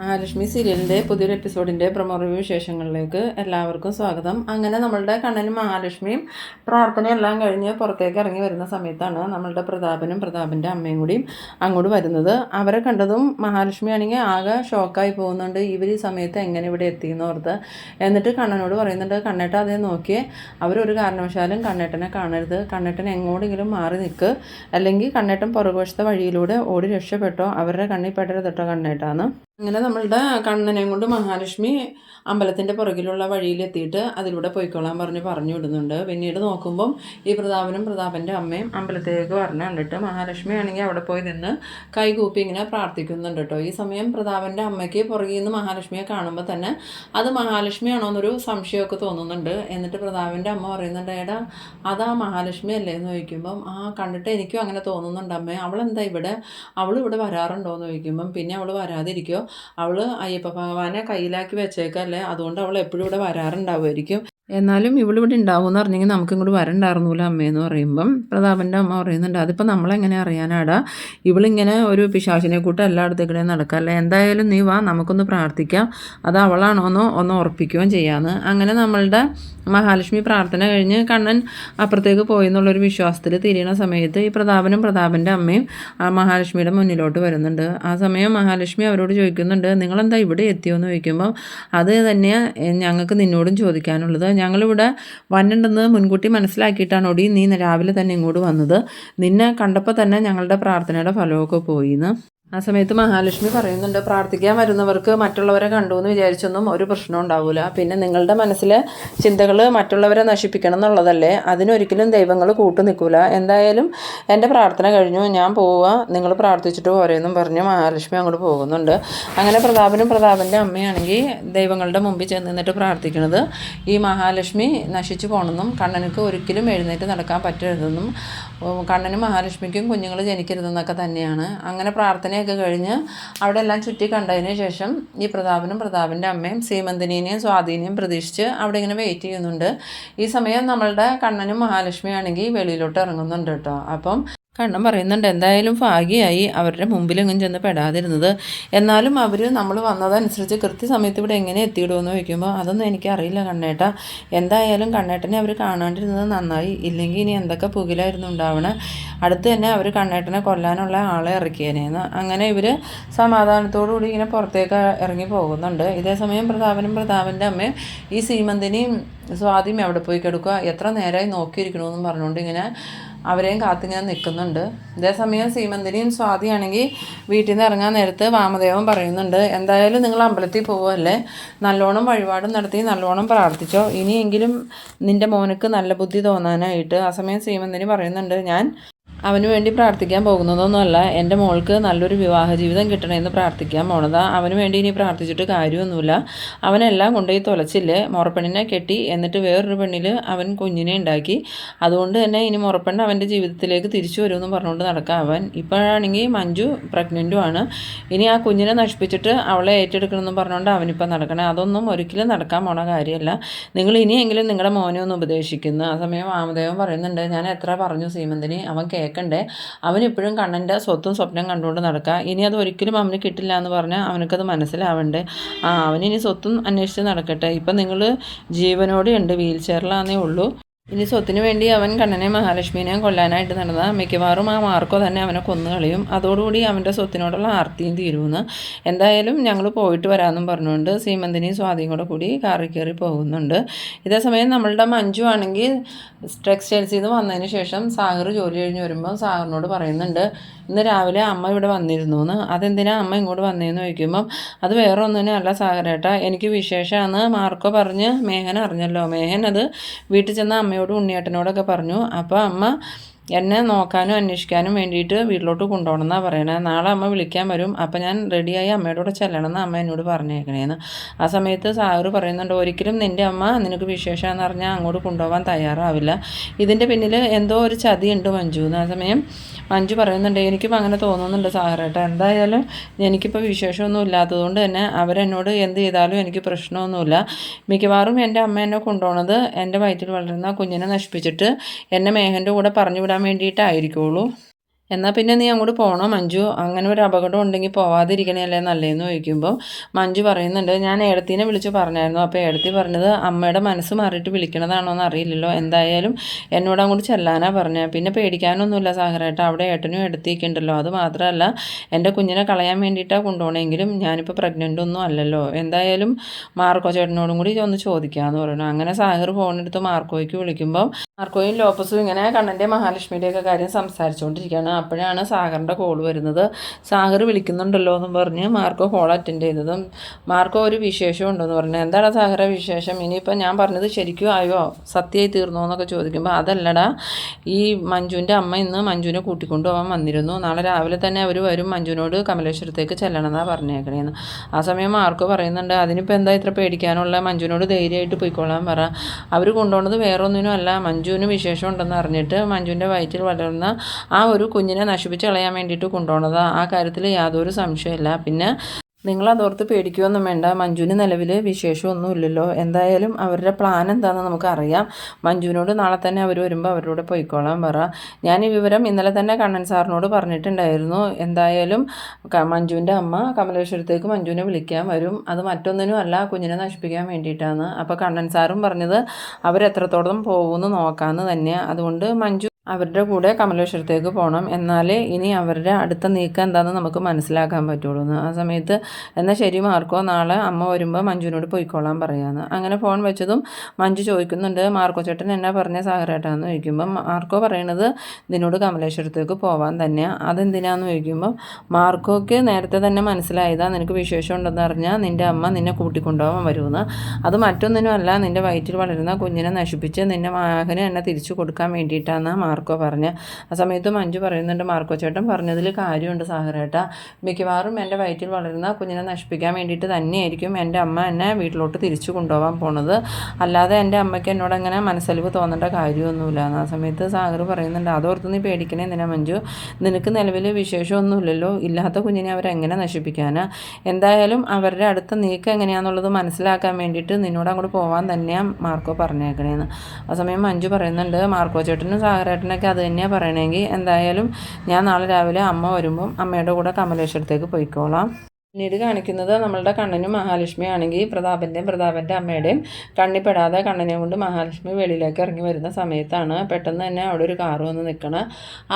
മഹാലക്ഷ്മി സീരിയലിന്റെ പുതിയൊരു എപ്പിസോഡിന്റെ promo review വിശേഷങ്ങളിലേക്ക് എല്ലാവർക്കും സ്വാഗതം. അങ്ങനെ നമ്മളുടെ കണ്ണനും മഹാലക്ഷ്മിയും പ്രാർത്ഥനയെല്ലാം കഴിഞ്ഞ് പുറത്തേക്ക് ഇറങ്ങി വരുന്ന സമയത്താണ് നമ്മളുടെ പ്രതാപനും പ്രതാപന്റെ അമ്മയും കൂടിയും അങ്ങോട്ട് വരുന്നത്. അവരെ കണ്ടതും മഹാലക്ഷ്മി ആണെങ്കിൽ ആകെ ഷോക്കായി പോകുന്നുണ്ട്. ഇവർ ഈ സമയത്ത് എങ്ങനെ ഇവിടെ എത്തിയെന്ന് ഓർത്ത് എന്നിട്ട് കണ്ണനോട് പറയുന്നുണ്ട് കണ്ണേട്ട അതേ നോക്കിയേ അവരൊരു കാരണവശാലും കണ്ണേട്ടനെ കാണരുത്. കണ്ണേട്ടൻ എങ്ങോട്ടെങ്കിലും മാറി നിൽക്ക് അല്ലെങ്കിൽ കണ്ണേട്ടൻ പുറകുവശത്തെ വഴിയിലൂടെ ഓടി രക്ഷപ്പെട്ടോ. അവരുടെ കണ്ണിൽ പെട്ടരുതട്ടോ കണ്ണേട്ടാന്ന്. അങ്ങനെ നമ്മളുടെ കണ്ണനെയും കൊണ്ട് മഹാലക്ഷ്മി അമ്പലത്തിന്റെ പുറകിലുള്ള വഴിയിലെത്തിയിട്ട് അതിലൂടെ പോയിക്കോളാൻ പറഞ്ഞ് പറഞ്ഞു വിടുന്നുണ്ട്. പിന്നീട് നോക്കുമ്പം ഈ പ്രതാപനും പ്രതാപന്റെ അമ്മയും അമ്പലത്തിലേക്ക് പറഞ്ഞു കണ്ടിട്ട് മഹാലക്ഷ്മി ആണെങ്കിൽ അവിടെ പോയി നിന്ന് കൈകൂപ്പി ഇങ്ങനെ പ്രാർത്ഥിക്കുന്നുണ്ട് കേട്ടോ. ഈ സമയം പ്രതാപന്റെ അമ്മയ്ക്ക് പുറകിൽ നിന്ന് മഹാലക്ഷ്മിയെ കാണുമ്പോൾ തന്നെ അത് മഹാലക്ഷ്മിയാണോ എന്നൊരു സംശയമൊക്കെ തോന്നുന്നുണ്ട്. എന്നിട്ട് പ്രതാപന്റെ അമ്മ പറയുന്നുണ്ട് ഏടാ അതാ മഹാലക്ഷ്മി അല്ലേ? എന്ന് ചോദിക്കുമ്പം ആ കണ്ടിട്ട് എനിക്കും അങ്ങനെ തോന്നുന്നുണ്ട് അമ്മേ. അവളെന്താ ഇവിടെ? അവൾ ഇവിടെ വരാറുണ്ടോ? എന്ന് ചോദിക്കുമ്പം പിന്നെ അവൾ വരാതിരിക്കോ? അവൾ അയ്യപ്പ ഭഗവാനെ കയ്യിലാക്കി വെച്ചേക്കല്ലേ? അതുകൊണ്ട് അവൾ എപ്പോഴും ഇവിടെ വരാറുണ്ടാവുമായിരിക്കും. എന്നാലും ഇവളിവിടെ ഉണ്ടാവും എന്ന് പറഞ്ഞെങ്കിൽ നമുക്ക് ഇങ്ങോട്ട് വരണ്ടായിരുന്നില്ല അമ്മയെന്ന് പറയുമ്പം. പ്രതാപന്റെ അമ്മ പറയുന്നുണ്ട് അതിപ്പോൾ നമ്മളെങ്ങനെ അറിയാനാടാ? ഇവളിങ്ങനെ ഒരു പിശാചിനെ കൂട്ട് എല്ലായിടത്തേക്കിടെ നടക്കല്ലേ എന്തായാലും നീ വാ നമുക്കൊന്ന് പ്രാർത്ഥിക്കാം. അത് അവളാണോന്നോ ഒന്ന് ഉറപ്പിക്കുകയും ചെയ്യാമെന്ന് അങ്ങനെ നമ്മളുടെ മഹാലക്ഷ്മി പ്രാർത്ഥന കഴിഞ്ഞ് കണ്ണൻ അപ്പുറത്തേക്ക് പോയി എന്നുള്ളൊരു വിശ്വാസത്തിൽ തിരിയണ സമയത്ത് ഈ പ്രതാപനും പ്രതാപന്റെ അമ്മയും ആ മഹാലക്ഷ്മിയുടെ മുന്നിലോട്ട് വരുന്നുണ്ട്. ആ സമയം മഹാലക്ഷ്മി അവരോട് ചോദിക്കുന്നുണ്ട് നിങ്ങളെന്താ ഇവിടെ എത്തിയോ എന്ന് ചോദിക്കുമ്പോൾ അത് തന്നെയാണ് ഞങ്ങൾക്ക് നിന്നോടും ചോദിക്കാനുള്ളത്. ഞങ്ങളിവിടെ വന്നിട്ടുണ്ടെന്ന് മുൻകൂട്ടി മനസ്സിലാക്കിയിട്ടാണ് ഒടി നീ രാവിലെ തന്നെ ഇങ്ങോട്ട് വന്നത്. നിന്നെ കണ്ടപ്പോൾ തന്നെ ഞങ്ങളുടെ പ്രാർത്ഥനയുടെ ഫലമൊക്കെ പോയിന്ന്. ആ സമയത്ത് മഹാലക്ഷ്മി പറയുന്നുണ്ട് പ്രാർത്ഥിക്കാൻ വരുന്നവർക്ക് മറ്റുള്ളവരെ കണ്ടു എന്ന് വിചാരിച്ചൊന്നും ഒരു പ്രശ്നം ഉണ്ടാവില്ല പിന്നെ നിങ്ങളുടെ മനസ്സിലെ ചിന്തകൾ മറ്റുള്ളവരെ നശിപ്പിക്കണം എന്നുള്ളതല്ലേ? അതിനൊരിക്കലും ദൈവങ്ങൾ കൂട്ടു നിൽക്കില്ല എന്തായാലും എന്റെ പ്രാർത്ഥന കഴിഞ്ഞു. ഞാൻ പോവുക. നിങ്ങൾ പ്രാർത്ഥിച്ചിട്ട് പോരെയെന്നും പറഞ്ഞ് മഹാലക്ഷ്മി അങ്ങോട്ട് പോകുന്നുണ്ട്. അങ്ങനെ പ്രതാപനും പ്രതാപന്റെ അമ്മയാണെങ്കിൽ ദൈവങ്ങളുടെ മുമ്പിൽ ചെന്ന് നിന്നിട്ട് പ്രാർത്ഥിക്കുന്നത് ഈ മഹാലക്ഷ്മി നശിച്ചു പോകണമെന്നും കണ്ണനുക്ക് ഒരിക്കലും എഴുന്നേറ്റ് നടക്കാൻ പറ്റരുതെന്നും കണ്ണനും മഹാലക്ഷ്മിക്കും കുഞ്ഞുങ്ങൾ ജനിക്കരുതെന്നൊക്കെ തന്നെയാണ്. അങ്ങനെ പ്രാർത്ഥനയൊക്കെ കഴിഞ്ഞ് അവിടെ എല്ലാം ചുറ്റി കണ്ടതിന് ശേഷം ഈ പ്രതാപനും പ്രതാപന്റെ അമ്മയും സീമന്തിനെയും സ്വാധീനയും പ്രതീക്ഷിച്ച് അവിടെ ഇങ്ങനെ വെയിറ്റ് ചെയ്യുന്നുണ്ട്. ഈ സമയം നമ്മളുടെ കണ്ണനും മഹാലക്ഷ്മിയാണെങ്കിൽ വെളിയിലോട്ട് ഇറങ്ങുന്നുണ്ട് കേട്ടോ. അപ്പം കണ്ണം പറയുന്നുണ്ട്. എന്തായാലും ഭാഗ്യമായി അവരുടെ മുമ്പിലെങ്ങും ചെന്ന് പെടാതിരുന്നത്. എന്നാലും അവർ നമ്മൾ വന്നതനുസരിച്ച് കൃത്യസമയത്ത് ഇവിടെ എങ്ങനെ എത്തിയിടുമെന്ന് ചോദിക്കുമ്പോൾ അതൊന്നും എനിക്കറിയില്ല കണ്ണേട്ട. എന്തായാലും കണ്ണേട്ടനെ അവർ കാണാണ്ടിരുന്നത് നന്നായി. ഇല്ലെങ്കിൽ ഇനി എന്തൊക്കെ പുകിലായിരുന്നു ഉണ്ടാവണേ. അടുത്ത് തന്നെ അവർ കണ്ണേട്ടനെ കൊല്ലാനുള്ള ആളെ ഇറക്കിയേനേന്ന് അങ്ങനെ ഇവർ സമാധാനത്തോടുകൂടി ഇങ്ങനെ പുറത്തേക്ക് ഇറങ്ങി പോകുന്നുണ്ട്. ഇതേസമയം പ്രതാപനും പ്രതാപന്റെ അമ്മയും ഈ സീമന്തിനെയും സ്വാതിയും അവിടെ പോയി കിടക്കുക? എത്ര നേരമായി നോക്കിയിരിക്കണമെന്നും പറഞ്ഞുകൊണ്ട് ഇങ്ങനെ അവരെയും കാത്തിങ്ങനെ നിൽക്കുന്നുണ്ട്. ഇതേസമയം സീമന്തിനിയും സ്വാതിയാണെങ്കിൽ വീട്ടിൽ നിന്ന് ഇറങ്ങാൻ നേരത്ത് വാമദേവൻ പറയുന്നുണ്ട് എന്തായാലും നിങ്ങൾ അമ്പലത്തിൽ പോവുമല്ലേ നല്ലോണം വഴിപാടും നടത്തി നല്ലോണം പ്രാർത്ഥിച്ചോ. ഇനിയെങ്കിലും നിന്റെ മോനക്ക് നല്ല ബുദ്ധി തോന്നാനായിട്ട്. ആ സമയം സീമന്തിനി പറയുന്നുണ്ട് ഞാൻ അവന് വേണ്ടി പ്രാർത്ഥിക്കാൻ പോകുന്നതൊന്നുമല്ല. എന്റെ മോൾക്ക് നല്ലൊരു വിവാഹ ജീവിതം കിട്ടണമെന്ന് പ്രാർത്ഥിക്കാൻ പോണതാ. അവന് വേണ്ടി ഇനി പ്രാർത്ഥിച്ചിട്ട് കാര്യമൊന്നുമില്ല. അവനെല്ലാം കൊണ്ടുപോയി തുലച്ചില്ലേ മുറപ്പെണ്ണിനെ കെട്ടി എന്നിട്ട് വേറൊരു പെണ്ണിൽ അവൻ കുഞ്ഞിനെ ഉണ്ടാക്കി. അതുകൊണ്ട് തന്നെ ഇനി മുറപ്പെണ്ണ് അവന്റെ ജീവിതത്തിലേക്ക് തിരിച്ചു വരുമെന്ന് പറഞ്ഞുകൊണ്ട് നടക്കാം അവൻ. ഇപ്പോഴാണെങ്കിൽ മഞ്ജു പ്രഗ്നന്റും ആണ്. ഇനി ആ കുഞ്ഞിനെ നശിപ്പിച്ചിട്ട് അവളെ ഏറ്റെടുക്കണമെന്ന് പറഞ്ഞുകൊണ്ട് അവനിപ്പോൾ നടക്കണേ. അതൊന്നും ഒരിക്കലും നടക്കാൻ പോണ കാര്യമല്ല. നിങ്ങൾ ഇനിയെങ്കിലും നിങ്ങളുടെ മോനെ ഒന്ന് ഉപദേശിക്കുന്നു. ആ സമയം വാമദേവൻ പറയുന്നുണ്ട് ഞാൻ എത്ര പറഞ്ഞു സീമന്തിന്? അവൻ കേൾക്കണ്ടേ അവനിപ്പോഴും കണ്ണന്റെ സ്വത്തും സ്വപ്നം കണ്ടുകൊണ്ട് നടക്കുക ഇനി അത് ഒരിക്കലും അവന് കിട്ടില്ല എന്ന് പറഞ്ഞാൽ അവനക്കത് മനസ്സിലാവണ്ടേ? ആ അവനിനി സ്വത്തും അന്വേഷിച്ച് നടക്കട്ടെ. ഇപ്പം നിങ്ങൾ ജീവനോടെ ഉണ്ട് വീൽ ചെയറിലാന്നേ ഉള്ളൂ. ഇനി സ്വത്തിന് വേണ്ടി അവൻ കണ്ണനെ മഹാലക്ഷ്മിനെയും കൊല്ലാനായിട്ട് നടന്ന മിക്കവാറും ആ മാർക്കോ തന്നെ അവനെ കൊന്നു കളയും. അതോടുകൂടി അവന്റെ സ്വത്തിനോടുള്ള ആർത്തിയും തീരുമെന്ന് എന്തായാലും ഞങ്ങൾ പോയിട്ട് വരാമെന്നും പറഞ്ഞുകൊണ്ട് സീമന്തിനി സ്വാതിയും കൂടെ കൂടി കാറി കയറി പോകുന്നുണ്ട്. ഇതേസമയം നമ്മളുടെ മഞ്ജു ആണെങ്കിൽ ടെക്സ്റ്റൈൽസിൽ നിന്ന് വന്നതിന് ശേഷം സാഗർ ജോലി കഴിഞ്ഞ് വരുമ്പോൾ സാഗറിനോട് പറയുന്നുണ്ട് ഇന്ന് രാവിലെ അമ്മ ഇവിടെ വന്നിരുന്നു എന്ന് അതെന്തിനാ അമ്മ ഇങ്ങോട്ട് വന്നതെന്ന് ചോദിക്കുമ്പം അത് വേറെ ഒന്നിനും അല്ല സാഗരേട്ടാ. എനിക്ക് വിശേഷമാണ് മാർക്കോ പറഞ്ഞ് മേഹൻ അറിഞ്ഞല്ലോ. മേഹൻ അത് വീട്ടിൽ ചെന്ന അമ്മയോടും ഉണ്ണിയേട്ടനോടൊക്കെ പറഞ്ഞു. അപ്പോൾ അമ്മ എന്നെ നോക്കാനും അന്വേഷിക്കാനും വേണ്ടിയിട്ട് വീട്ടിലോട്ട് കൊണ്ടുപോകണമെന്നാണ് പറയണത് നാളെ അമ്മ വിളിക്കാൻ വരും. അപ്പം ഞാൻ റെഡിയായി അമ്മയുടെ ചെല്ലണമെന്ന് അമ്മ എന്നോട് പറഞ്ഞേക്കണേന്ന്. ആ സമയത്ത് സാറ് പറയുന്നുണ്ട് ഒരിക്കലും നിന്റെ അമ്മ നിനക്ക് വിശേഷമാണെന്ന് പറഞ്ഞാൽ അങ്ങോട്ട് കൊണ്ടുപോകാൻ തയ്യാറാവില്ല. ഇതിന്റെ പിന്നിൽ എന്തോ ഒരു ചതിയുണ്ട് മഞ്ജു. എന്ന് ആ സമയം മഞ്ജു പറയുന്നുണ്ട് എനിക്കിപ്പോൾ അങ്ങനെ തോന്നുന്നുണ്ട് സാറേട്ട. എന്തായാലും എനിക്കിപ്പോൾ വിശേഷമൊന്നും ഇല്ലാത്തതുകൊണ്ട് തന്നെ അവരെന്നോട് എന്ത് ചെയ്താലും എനിക്ക് പ്രശ്നമൊന്നുമില്ല. മിക്കവാറും എന്റെ അമ്മ എന്നെ കൊണ്ടുപോകണത് എന്റെ വയറ്റിൽ വളരുന്ന കുഞ്ഞിനെ നശിപ്പിച്ചിട്ട് എന്നെ മേഹന്റെ കൂടെ പറഞ്ഞു വിടാൻ വേണ്ടിയിട്ടായിരിക്കുള്ളൂ. എന്നാൽ പിന്നെ നീ അങ്ങോട്ട് പോകണോ മഞ്ജു. അങ്ങനെ ഒരു അപകടം ഉണ്ടെങ്കിൽ പോവാതിരിക്കണല്ലേ നല്ലതെന്ന് ചോദിക്കുമ്പോൾ മഞ്ജു പറയുന്നുണ്ട് ഞാൻ ഏടത്തിനെ വിളിച്ച് പറഞ്ഞായിരുന്നു. അപ്പോൾ ഏടത്തി പറഞ്ഞത് അമ്മയുടെ മനസ്സ് മാറിയിട്ട് വിളിക്കണതാണോ എന്ന് അറിയില്ലല്ലോ എന്തായാലും എന്നോട് അങ്ങോട്ട് ചെല്ലാനാ പറഞ്ഞത് പിന്നെ പേടിക്കാനൊന്നുമില്ല സാഗരേട്ട. അവിടെ ഏട്ടനും എടുത്തിയൊക്കെ അത് മാത്രമല്ല എന്റെ കുഞ്ഞിനെ കളയാൻ വേണ്ടിയിട്ടാണ് കൊണ്ടുപോകണമെങ്കിലും ഞാനിപ്പോൾ പ്രഗ്നന്റ് ഒന്നും അല്ലല്ലോ. എന്തായാലും മാർക്കോ ചേട്ടനോടും കൂടി ഒന്ന് ചോദിക്കാമെന്ന് പറയുന്നു അങ്ങനെ സാഗർ ഫോണെടുത്ത് മാർക്കോയ്ക്ക് വിളിക്കുമ്പോൾ മാർക്കോയും ലോപ്പസും ഇങ്ങനെ കണ്ണന്റെ മഹാലക്ഷ്മിയുടെയൊക്കെ കാര്യം സംസാരിച്ചുകൊണ്ടിരിക്കുകയാണ്. അപ്പോഴാണ് സാഗറിന്റെ കോൾ വരുന്നത്. സാഗർ വിളിക്കുന്നുണ്ടല്ലോ എന്നും പറഞ്ഞ് മാർക്കോ കോൾ അറ്റൻഡ് ചെയ്തതും മാർക്കോ ഒരു വിശേഷം ഉണ്ടെന്ന് പറഞ്ഞു. എന്താണ് സാഗറെ വിശേഷം? ഇനിയിപ്പോൾ ഞാൻ പറഞ്ഞത് ശരിക്കും ആയോ? സത്യമായി തീർന്നോ എന്നൊക്കെ ചോദിക്കുമ്പോൾ അതല്ലടാ. ഈ മഞ്ജുവിന്റെ അമ്മ ഇന്ന് മഞ്ജുവിനെ കൂട്ടിക്കൊണ്ടു പോകാൻ വന്നിരുന്നു. നാളെ രാവിലെ തന്നെ അവർ വരും മഞ്ജുവിനോട് കമലേശ്വരത്തേക്ക് ചെല്ലണമെന്നാണ് പറഞ്ഞേക്കണേന്ന്. ആ സമയം മാർക്കോ പറയുന്നുണ്ട് അതിനിപ്പോൾ എന്താ ഇത്ര പേടിക്കാനുള്ള? മഞ്ജുവിനോട് ധൈര്യമായിട്ട് പോയിക്കോളാൻ പറ. അവർ കൊണ്ടുപോകുന്നത് വേറൊന്നിനും അല്ല. മഞ്ജുവിന് വിശേഷം ഉണ്ടെന്ന് അറിഞ്ഞിട്ട് മഞ്ജുവിന്റെ വയറ്റിൽ വളർന്ന ആ ഒരു കുഞ്ഞിനെ നശിപ്പിച്ച് കളയാൻ വേണ്ടിയിട്ട് കൊണ്ടുപോണതാണ് ആ കാര്യത്തിൽ യാതൊരു സംശയമില്ല പിന്നെ നിങ്ങൾ അതോർത്ത് പേടിക്കുകയൊന്നും വേണ്ട. മഞ്ജുവിന് നിലവിൽ വിശേഷമൊന്നും ഇല്ലല്ലോ എന്തായാലും അവരുടെ പ്ലാൻ എന്താണെന്ന് നമുക്കറിയാം. മഞ്ജുവിനോട് നാളെ തന്നെ അവർ വരുമ്പോൾ അവരോട് പോയിക്കോളാൻ പറ. ഞാൻ ഈ വിവരം ഇന്നലെ തന്നെ കണ്ണൻ സാറിനോട് പറഞ്ഞിട്ടുണ്ടായിരുന്നു. എന്തായാലും മഞ്ജുവിന്റെ അമ്മ കമലേശ്വരത്തേക്ക് മഞ്ജുവിനെ വിളിക്കാൻ വരും. അത് മറ്റൊന്നിനും അല്ല കുഞ്ഞിനെ നശിപ്പിക്കാൻ വേണ്ടിയിട്ടാണ്. അപ്പോൾ കണ്ണൻ സാറും പറഞ്ഞത് അവരെത്രത്തോളം പോകുമെന്ന് നോക്കാമെന്ന് തന്നെയാണ് അതുകൊണ്ട് മഞ്ജു അവരുടെ കൂടെ കമലേശ്വരത്തേക്ക് പോകണം എന്നാലേ ഇനി അവരുടെ അടുത്ത നീക്കം എന്താണെന്ന് നമുക്ക് മനസ്സിലാക്കാൻ പറ്റുള്ളൂ. ആ സമയത്ത് എന്നാൽ ശരി മാർക്കോ നാളെ അമ്മ വരുമ്പോൾ മഞ്ജുവിനോട് പോയിക്കോളാൻ പറയാമെന്ന് അങ്ങനെ ഫോൺ വെച്ചതും മഞ്ജു ചോദിക്കുന്നുണ്ട് മാർക്കോ ചേട്ടൻ എന്നാ പറഞ്ഞ സാഗരേട്ടാന്ന്? ചോദിക്കുമ്പോൾ മാർക്കോ പറയണത് ഇതിനോട് കമലേശ്വരത്തേക്ക് പോവാൻ തന്നെയാണ് അതെന്തിനാന്ന്? ചോദിക്കുമ്പോൾ മാർക്കോക്ക് നേരത്തെ തന്നെ മനസ്സിലായതാ. നിനക്ക് വിശേഷം ഉണ്ടെന്ന് അറിഞ്ഞാൽ നിന്റെ അമ്മ നിന്നെ കൂട്ടിക്കൊണ്ടുപോകാൻ വരുമെന്ന് അത് മറ്റൊന്നിനുമല്ല. നിന്റെ വയറ്റിൽ വളരുന്ന കുഞ്ഞിനെ നശിപ്പിച്ച് നിന്റെ വാഹനം എന്നെ തിരിച്ചു കൊടുക്കാൻ വേണ്ടിയിട്ടാണ് മാർക്കോ പറഞ്ഞ്. ആ സമയത്ത് മഞ്ജു പറയുന്നുണ്ട് മാർക്കോ ചേട്ടൻ പറഞ്ഞതിൽ കാര്യമുണ്ട് സാഹറേട്ട മിക്കവാറും എന്റെ വയറ്റിൽ വളരുന്ന കുഞ്ഞിനെ നശിപ്പിക്കാൻ വേണ്ടിയിട്ട് തന്നെയായിരിക്കും എന്റെ അമ്മ എന്നെ വീട്ടിലോട്ട് തിരിച്ചു കൊണ്ടുപോകാൻ പോണത്. അല്ലാതെ എന്റെ അമ്മയ്ക്ക് എന്നോട് അങ്ങനെ മനസ്സലിവ് തോന്നേണ്ട കാര്യമൊന്നുമില്ല. ആ സമയത്ത് സാഗർ പറയുന്നുണ്ട് അതോർത്ത് നീ പേടിക്കണേ എന്തിനാ മഞ്ജു? നിനക്ക് നിലവിൽ വിശേഷമൊന്നുമില്ലല്ലോ. ഇല്ലാത്ത കുഞ്ഞിനെ അവരെങ്ങനെ നശിപ്പിക്കാനാ? എന്തായാലും അവരുടെ അടുത്ത നീക്കം എങ്ങനെയാണെന്നുള്ളത് മനസ്സിലാക്കാൻ വേണ്ടിയിട്ട് നിന്നോട് അങ്ങോട്ട് പോകാൻ തന്നെയാണ് മാർക്കോ പറഞ്ഞേക്കണേന്ന്. ആ സമയം മഞ്ജു പറയുന്നുണ്ട് മാർക്കോ ചേട്ടനും സാഗരേട്ടനും ചേട്ടനൊക്കെ അത് തന്നെയാണ് പറയണമെങ്കിൽ എന്തായാലും ഞാൻ നാളെ രാവിലെ അമ്മ വരുമ്പം അമ്മയുടെ കൂടെ കമലേശ്വരത്തേക്ക് പോയിക്കോളാം. പിന്നീട് കാണിക്കുന്നത് നമ്മളുടെ കണ്ണനും മഹാലക്ഷ്മി ആണെങ്കിൽ പ്രതാപന്റെയും പ്രതാപന്റെ അമ്മയുടെയും കണ്ണിപ്പെടാതെ കണ്ണനെ കൊണ്ട് മഹാലക്ഷ്മി വെളിയിലേക്ക് ഇറങ്ങി വരുന്ന സമയത്താണ് പെട്ടെന്ന് തന്നെ അവിടെ ഒരു കാറ് വന്ന് നിൽക്കണം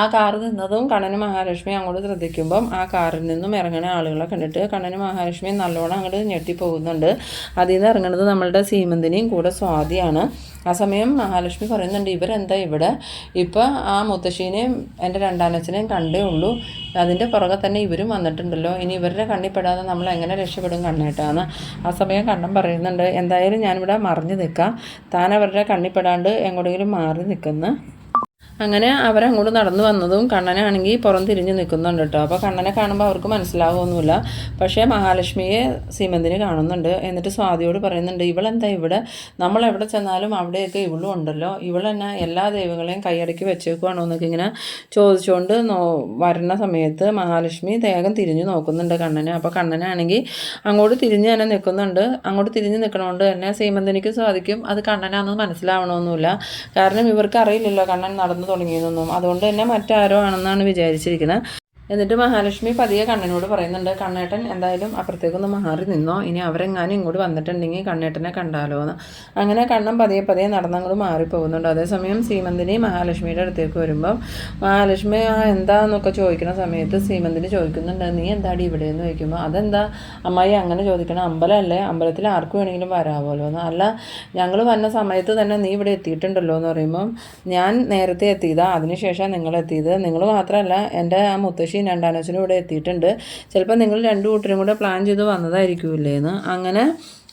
ആ കാറ് നിന്നതും കണ്ണനും മഹാലക്ഷ്മി അങ്ങോട്ട് ശ്രദ്ധിക്കുമ്പം ആ കാറിൽ നിന്നും ഇറങ്ങുന്ന ആളുകളെ കണ്ടിട്ട് കണ്ണനും മഹാലക്ഷ്മിയും നല്ലോണം അങ്ങോട്ട് ഞെട്ടിപ്പോകുന്നുണ്ട്. അതിൽ നിന്ന് ഇറങ്ങുന്നത് നമ്മളുടെ സീമന്തിനെയും കൂടെ സ്വാതിയാണ്. ആ സമയം മഹാലക്ഷ്മി പറയുന്നുണ്ട് ഇവരെന്താ ഇവിടെ? ഇപ്പോൾ ആ മുത്തശ്ശീനെയും എന്റെ രണ്ടാനച്ഛനെയും കണ്ടേ ഉള്ളൂ. അതിന്റെ പുറകെ തന്നെ ഇവരും വന്നിട്ടുണ്ടല്ലോ. ഇനി ഇവരുടെ കണ്ണിപ്പെടാതെ നമ്മൾ എങ്ങനെ രക്ഷപ്പെടും കണ്ണേട്ടാന്ന് ആ സമയം കണ്ണൻ പറയുന്നുണ്ട് എന്തായാലും ഞാനിവിടെ മറിഞ്ഞു നിൽക്കാം. താൻ അവരുടെ കണ്ണിപ്പെടാണ്ട് എങ്ങോട്ടെങ്കിലും മാറി നിൽക്കുന്നു. അങ്ങനെ അവരങ്ങോട്ട് നടന്നു വന്നതും കണ്ണനാണെങ്കിൽ പുറം തിരിഞ്ഞ് നിൽക്കുന്നുണ്ട് കേട്ടോ. അപ്പോൾ കണ്ണനെ കാണുമ്പോൾ അവർക്ക് മനസ്സിലാവുമൊന്നുമില്ല. പക്ഷേ മഹാലക്ഷ്മിയെ സീമന്തിന് കാണുന്നുണ്ട്. എന്നിട്ട് സ്വാതിയോട് പറയുന്നുണ്ട് ഇവളെന്താ ഇവിടെ? നമ്മൾ എവിടെ ചെന്നാലും അവിടെയൊക്കെ ഇവളും ഉണ്ടല്ലോ. ഇവളെന്നെ എല്ലാ ദൈവങ്ങളെയും കൈയടക്കി വെച്ചേക്കുവാണോ? എന്നൊക്കെ ഇങ്ങനെ ചോദിച്ചുകൊണ്ട് നോ വരുന്ന സമയത്ത് മഹാലക്ഷ്മി വേഗം തിരിഞ്ഞു നോക്കുന്നുണ്ട് കണ്ണനെ. അപ്പോൾ കണ്ണനാണെങ്കിൽ അങ്ങോട്ട് തിരിഞ്ഞ് തന്നെ നിൽക്കുന്നുണ്ട്. അങ്ങോട്ട് തിരിഞ്ഞ് നിൽക്കണോണ്ട് തന്നെ സീമന്തിനിക്ക് സ്വാധിക്കും അത് കണ്ണനാണെന്ന് മനസ്സിലാവണമെന്നില്ല കാരണം ഇവർക്ക് അറിയില്ലല്ലോ കണ്ണൻ നടന്നു തുടങ്ങിയതൊന്നും. അതുകൊണ്ട് തന്നെ മറ്റാരോ ആണെന്നാണ് വിചാരിച്ചിരിക്കുന്നത്. എന്നിട്ട് മഹാലക്ഷ്മി പതിയെ കണ്ണനോട് പറയുന്നുണ്ട് കണ്ണേട്ടൻ എന്തായാലും അപ്പുറത്തേക്കൊന്ന് മാറി നിന്നോ. ഇനി അവരെങ്ങാനും ഇങ്ങോട്ട് വന്നിട്ടുണ്ടെങ്കിൽ കണ്ണേട്ടനെ കണ്ടാലോ എന്ന് അങ്ങനെ കണ്ണൻ പതിയെ പതിയെ നടന്നങ്ങോട്ട് മാറിപ്പോകുന്നുണ്ട്. അതേസമയം സീമന്തിനി മഹാലക്ഷ്മിയുടെ അടുത്തേക്ക് വരുമ്പം മഹാലക്ഷ്മി ആ എന്താന്നൊക്കെ ചോദിക്കുന്ന സമയത്ത് സീമന്തിനി ചോദിക്കുന്നുണ്ട് നീ എന്താടി ഇവിടെ എന്ന് ചോദിക്കുമ്പോൾ അതെന്താ? അമ്മായി അങ്ങനെ ചോദിക്കണം അമ്പലമല്ലേ അമ്പലത്തിൽ ആർക്ക് വേണമെങ്കിലും വരാമല്ലോ എന്ന് അല്ല ഞങ്ങൾ വന്ന സമയത്ത് തന്നെ നീ ഇവിടെ എത്തിയിട്ടുണ്ടല്ലോ എന്ന് പറയുമ്പം ഞാൻ നേരത്തെ എത്തിയതാ. അതിനുശേഷം നിങ്ങൾ എത്തിയത് നിങ്ങൾ മാത്രമല്ല എന്റെ ആ മുത്തശ്ശി ചേച്ചിയും രണ്ടാനച്ഛനും ഇവിടെ എത്തിയിട്ടുണ്ട്. ചിലപ്പോൾ നിങ്ങൾ രണ്ടു കൂട്ടരും കൂടെ പ്ലാൻ ചെയ്ത് വന്നതായിരിക്കുമല്ലേ എന്ന് അങ്ങനെ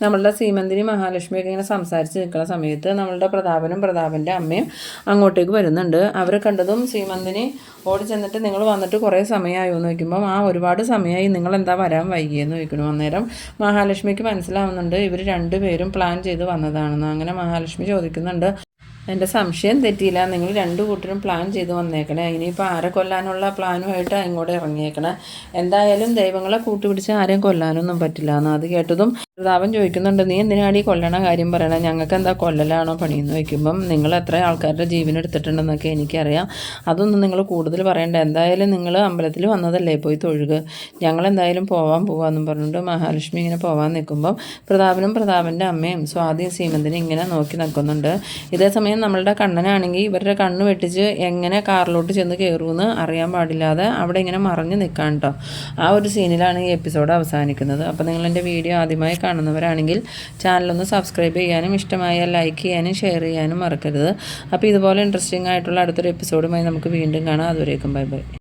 നമ്മളുടെ സീമന്തിരി മഹാലക്ഷ്മിയൊക്കെ ഇങ്ങനെ സംസാരിച്ച് നിൽക്കുന്ന സമയത്ത് നമ്മളുടെ പ്രതാപനും പ്രതാപന്റെ അമ്മയും അങ്ങോട്ടേക്ക് വരുന്നുണ്ട്. അവരെ കണ്ടതും സീമന്തിനി ഓടി ചെന്നിട്ട് നിങ്ങൾ വന്നിട്ട് കുറേ സമയമായോ എന്ന് ചോദിക്കുമ്പോൾ ആ ഒരുപാട് സമയമായി. നിങ്ങൾ എന്താ വരാൻ വൈകിയെന്ന് ചോദിക്കണം അന്നേരം മഹാലക്ഷ്മിക്ക് മനസ്സിലാവുന്നുണ്ട് ഇവർ രണ്ടുപേരും പ്ലാൻ ചെയ്ത് വന്നതാണെന്ന്. അങ്ങനെ മഹാലക്ഷ്മി ചോദിക്കുന്നുണ്ട് എന്റെ സംശയം തെറ്റിയില്ല. നിങ്ങൾ രണ്ടു കൂട്ടരും പ്ലാൻ ചെയ്ത് വന്നേക്കണേ. ഇനിയിപ്പോൾ ആരെ കൊല്ലാനുള്ള പ്ലാനുമായിട്ട് ഇങ്ങോട്ട് ഇറങ്ങിയേക്കണേ. എന്തായാലും ദൈവങ്ങളെ കൂട്ടുപിടിച്ച് ആരെയും കൊല്ലാനൊന്നും പറ്റില്ല എന്ന് അത് കേട്ടതും പ്രതാപൻ ചോദിക്കുന്നുണ്ട് നീ എന്തിനാണ് ഈ കൊല്ലണ കാര്യം പറയണേ? ഞങ്ങൾക്ക് എന്താ കൊല്ലലാണോ പണിയെന്ന് വയ്ക്കുമ്പം നിങ്ങൾ എത്ര ആൾക്കാരുടെ ജീവൻ എടുത്തിട്ടുണ്ടെന്നൊക്കെ എനിക്കറിയാം. അതൊന്നും നിങ്ങൾ കൂടുതൽ പറയണ്ട. എന്തായാലും നിങ്ങൾ അമ്പലത്തിൽ വന്നതല്ലേ പോയി തൊഴുക. ഞങ്ങൾ എന്തായാലും പോവാൻ പോവാമെന്നും പറഞ്ഞിട്ട് മഹാലക്ഷ്മി ഇങ്ങനെ പോവാൻ നിൽക്കുമ്പം പ്രതാപനും പ്രതാപന്റെ അമ്മയും സ്വാതി സീമന്തിനും ഇങ്ങനെ നോക്കി നിൽക്കുന്നുണ്ട്. ഇതേസമയം നമ്മളുടെ കണ്ണനാണെങ്കിൽ ഇവരുടെ കണ്ണ് വെട്ടിച്ച് എങ്ങനെ കാറിലോട്ട് ചെന്ന് കയറുമെന്ന് അറിയാൻ പാടില്ലാതെ അവിടെ ഇങ്ങനെ മറഞ്ഞു നിൽക്കാൻ കേട്ടോ ആ ഒരു സീനിലാണ് ഈ എപ്പിസോഡ് അവസാനിക്കുന്നത്. അപ്പോൾ നിങ്ങൾ എന്റെ വീഡിയോ ആദ്യമായി കാണുന്നവരാണെങ്കിൽ ചാനലൊന്ന് സബ്സ്ക്രൈബ് ചെയ്യാനും ഇഷ്ടമായാൽ ലൈക്ക് ചെയ്യാനും ഷെയർ ചെയ്യാനും മറക്കരുത്. അപ്പോൾ ഇതുപോലെ ഇൻട്രസ്റ്റിംഗ് ആയിട്ടുള്ള അടുത്തൊരു എപ്പിസോഡുമായി നമുക്ക് വീണ്ടും കാണാം. അതുവരേക്കും ബൈ ബൈ